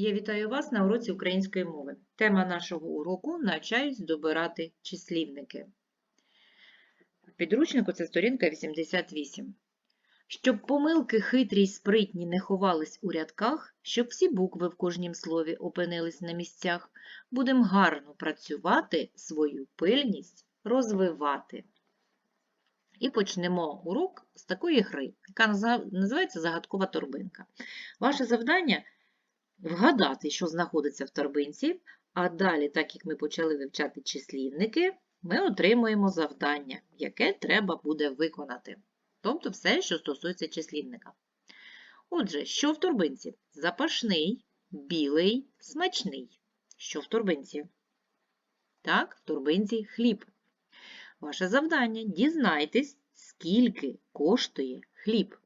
Я вітаю вас на уроці української мови. Тема нашого уроку навчаюсь добирати числівники. Підручнику це сторінка 88. Щоб помилки хитрі й спритні не ховались у рядках, щоб всі букви в кожнім слові опинились на місцях, будемо гарно працювати, свою пильність розвивати. І почнемо урок з такої гри, яка називається Загадкова торбинка. Ваше завдання вгадати, що знаходиться в торбинці, а далі, так як ми почали вивчати числівники, ми отримуємо завдання, яке треба буде виконати. Тобто все, що стосується числівника. Отже, що в торбинці? Запашний, білий, смачний. Що в торбинці? Так, в торбинці хліб. Ваше завдання дізнайтесь, скільки коштує хліб.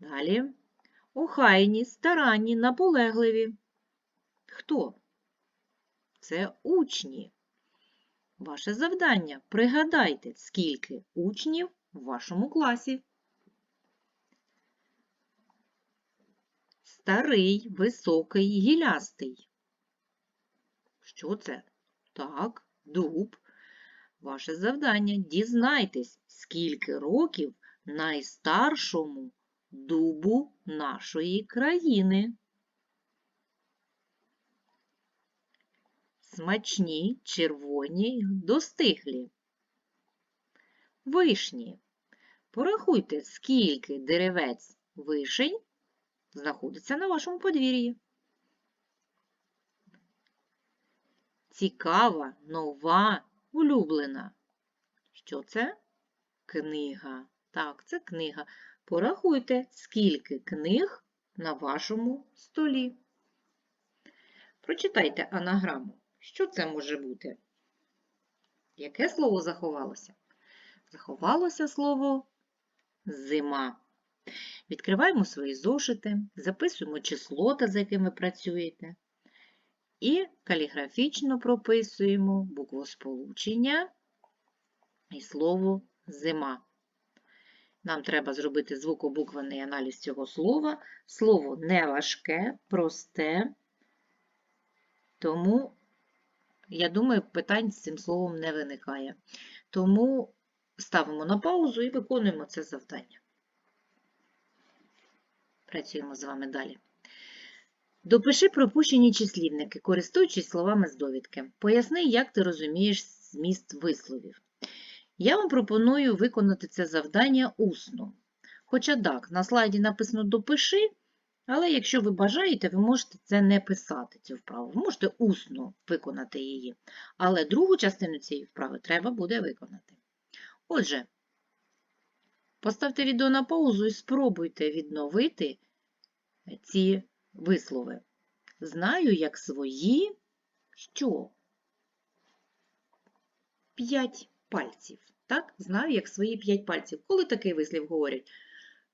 Далі. Охайні, старанні, наполегливі. Хто? Це учні. Ваше завдання пригадайте, скільки учнів в вашому класі. Старий, високий, гілястий. Що це? Так, дуб. Ваше завдання дізнайтесь, скільки років найстаршому дубу нашої країни. Смачні, червоні, достиглі. Вишні. Порахуйте, скільки деревець вишень знаходиться на вашому подвір'ї. Цікава, нова, улюблена. Що це? Книга. Так, це книга. Порахуйте, скільки книг на вашому столі. Прочитайте анаграму. Що це може бути? Яке слово заховалося? Заховалося слово зима. Відкриваємо свої зошити, записуємо числота, за якими працюєте, і каліграфічно прописуємо буквосполучення і слово зима. Нам треба зробити звукобуквений аналіз цього слова. Слово не важке, просте, тому, я думаю, питань з цим словом не виникає. Тому ставимо на паузу і виконуємо це завдання. Працюємо з вами далі. Допиши пропущені числівники, користуючись словами з довідки. Поясни, як ти розумієш зміст висловів. Я вам пропоную виконати це завдання усно. Хоча так, на слайді написано допиши, але якщо ви бажаєте, ви можете це не писати, цю вправу. Ви можете усно виконати її. Але другу частину цієї вправи треба буде виконати. Отже, поставте відео на паузу і спробуйте відновити ці вислови. Знаю, як свої, що? П'ять пальців. Так? Знаю, як свої п'ять пальців. Коли такий вислів говорять?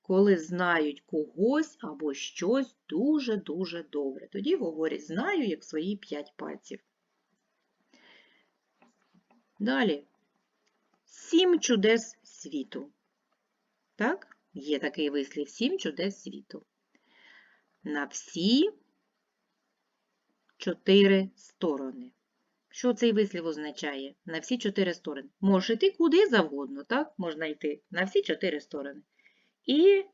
Коли знають когось або щось дуже-дуже добре. Тоді говорять, знаю, як свої п'ять пальців. Далі. Сім чудес світу. Так? Є такий вислів сім чудес світу. На всі чотири сторони. Що цей вислів означає? На всі чотири сторони. Може йти куди завгодно, так? Можна йти на всі чотири сторони. І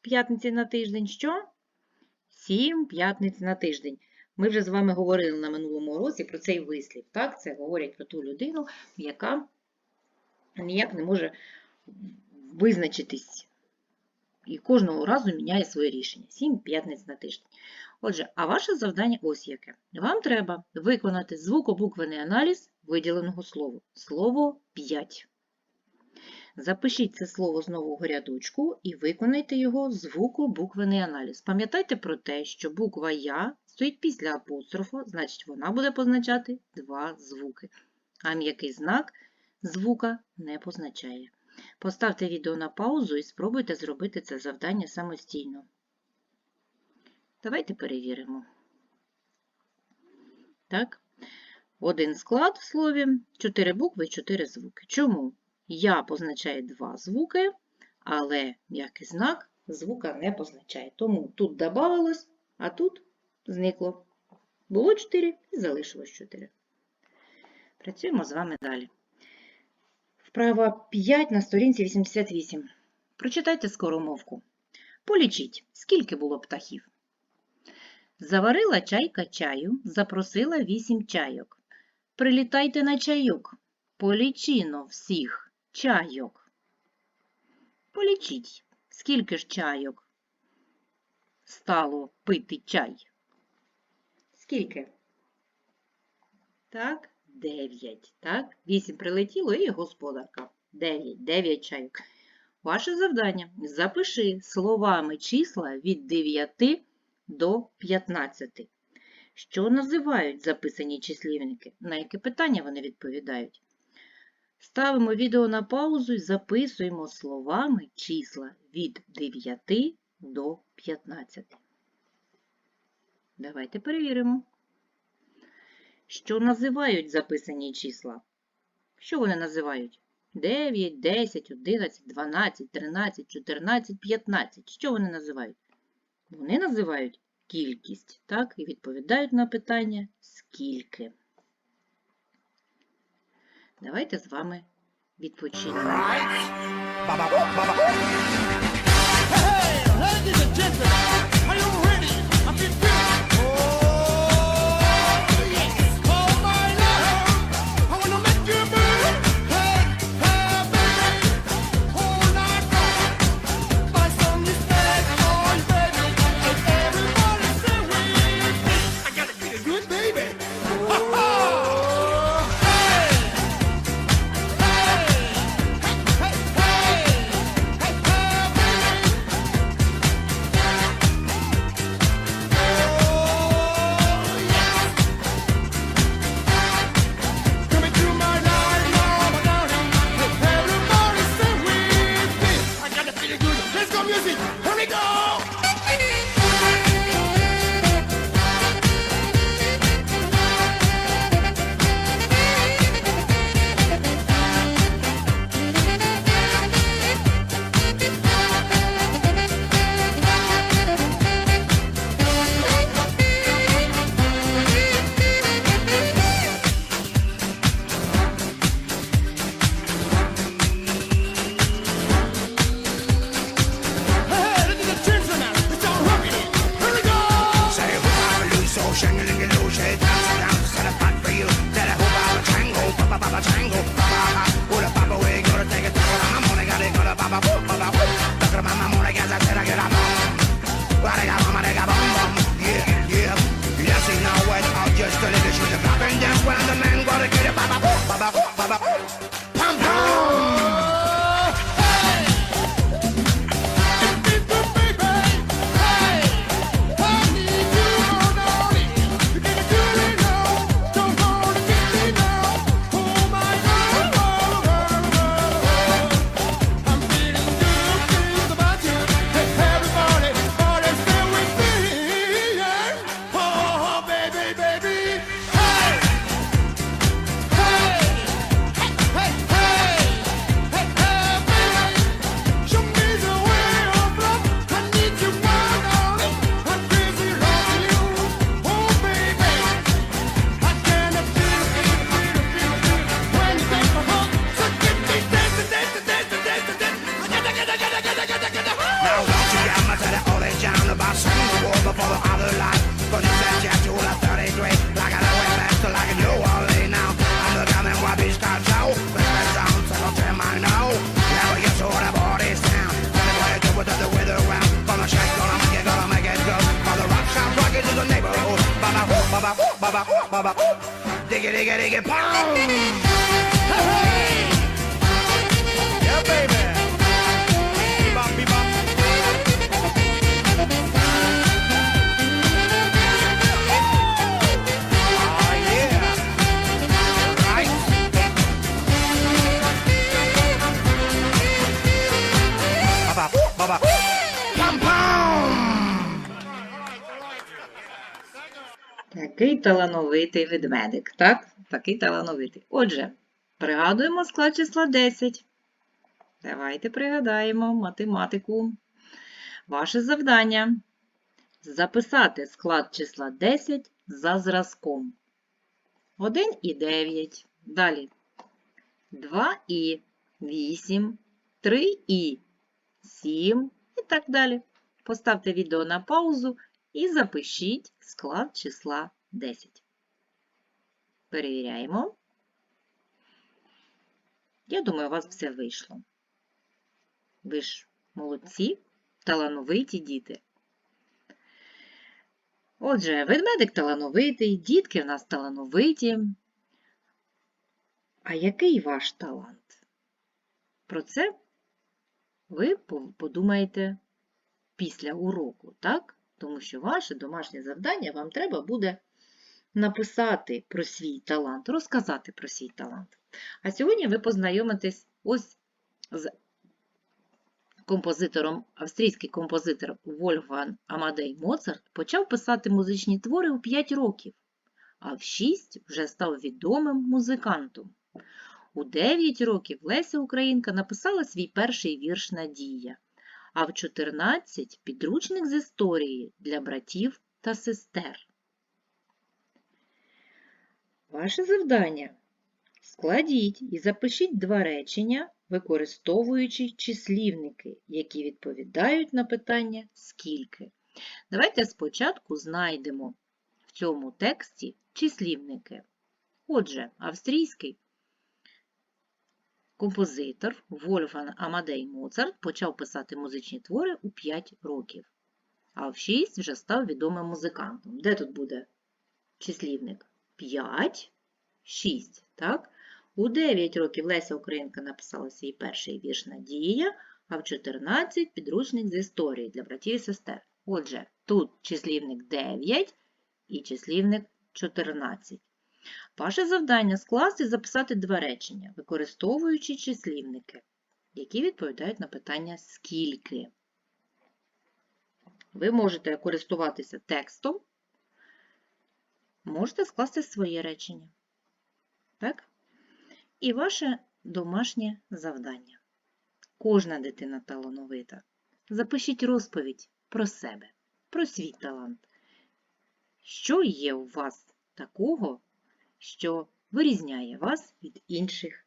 п'ятниці на тиждень що? Сім п'ятниць на тиждень. Ми вже з вами говорили на минулому році про цей вислів. Так? Це говорять про ту людину, яка ніяк не може визначитись. І кожного разу міняє своє рішення. Сім п'ятниць на тиждень. Отже, а ваше завдання ось яке. Вам треба виконати звукобуквений аналіз виділеного слова. Слово 5. Запишіть це слово з нового рядочку і виконайте його звукобуквений аналіз. Пам'ятайте про те, що буква Я стоїть після апострофу, значить вона буде позначати два звуки. А м'який знак звука не позначає. Поставте відео на паузу і спробуйте зробити це завдання самостійно. Давайте перевіримо. Так. Один склад в слові, чотири букви, чотири звуки. Чому? Я позначає два звуки, але м'який знак звука не позначає. Тому тут додавалось, а тут зникло. Було 4 і залишилось 4. Працюємо з вами далі. Вправа 5 на сторінці 88. Прочитайте скоромовку. Полічіть, скільки було птахів. Заварила чайка чаю, запросила вісім чайок. Прилітайте на чайок. Полічино всіх чайок. Полічіть, скільки ж чайок стало пити чай. Скільки? Так, дев'ять. Так, вісім прилетіло і господарка. Дев'ять, дев'ять чайок. Ваше завдання запиши словами числа від 9 до 15. Що називають записані числівники? На які питання вони відповідають? Ставимо відео на паузу і записуємо словами числа від 9 до 15. Давайте перевіримо. Що називають записані числа? Що вони називають? 9, 10, 11, 12, 13, 14, 15. Що вони називають? Вони називають кількість, так, і відповідають на питання скільки. Давайте з вами відпочинемо. Hey, ba ba. Diggy diggy diggy pow. Такий талановитий ведмедик, так? Такий талановитий. Отже, пригадуємо склад числа 10. Давайте пригадаємо математику. Ваше завдання записати склад числа 10 за зразком. 1 і 9. Далі 2 і 8, 3 і 7 і так далі. Поставте відео на паузу і запишіть склад числа 10. Перевіряємо. Я думаю, у вас все вийшло. Ви ж молодці, талановиті діти. Отже, ведмедик талановитий, дітки в нас талановиті. А який ваш талант? Про це ви подумаєте після уроку, так? Тому що ваше домашнє завдання вам треба буде написати про свій талант, розказати про свій талант. А сьогодні ви познайомитесь ось з композитором, австрійський композитор Вольфган Амадей Моцарт почав писати музичні твори у 5 років, а в 6 вже став відомим музикантом. У 9 років Леся Українка написала свій перший вірш Надія, а в 14 підручник з історії для братів та сестер. Ваше завдання складіть і запишіть два речення, використовуючи числівники, які відповідають на питання скільки. Давайте спочатку знайдемо в цьому тексті числівники. Отже, австрійський композитор Вольфган Амадей Моцарт почав писати музичні твори у 5 років, а в 6 вже став відомим музикантом. Де тут буде числівник? 5, 6, так? У 9 років Леся Українка написала свій перший вірш Надія, а в 14 підручник з історії для братів і сестер. Отже, тут числівник 9 і числівник 14. Ваше завдання скласти і записати два речення, використовуючи числівники, які відповідають на питання скільки. Ви можете користуватися текстом, можете скласти своє речення. Так? І ваше домашнє завдання. Кожна дитина талановита. Запишіть розповідь про себе, про свій талант. Що є у вас такого, що вирізняє вас від інших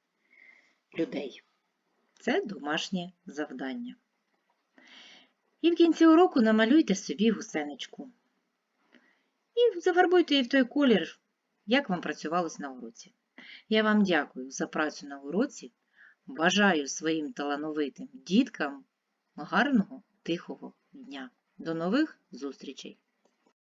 людей? Це домашнє завдання. І в кінці уроку намалюйте собі гусеничку. І зафарбуйте її в той колір, як вам працювалось на уроці. Я вам дякую за працю на уроці. Бажаю своїм талановитим діткам гарного, тихого дня. До нових зустрічей!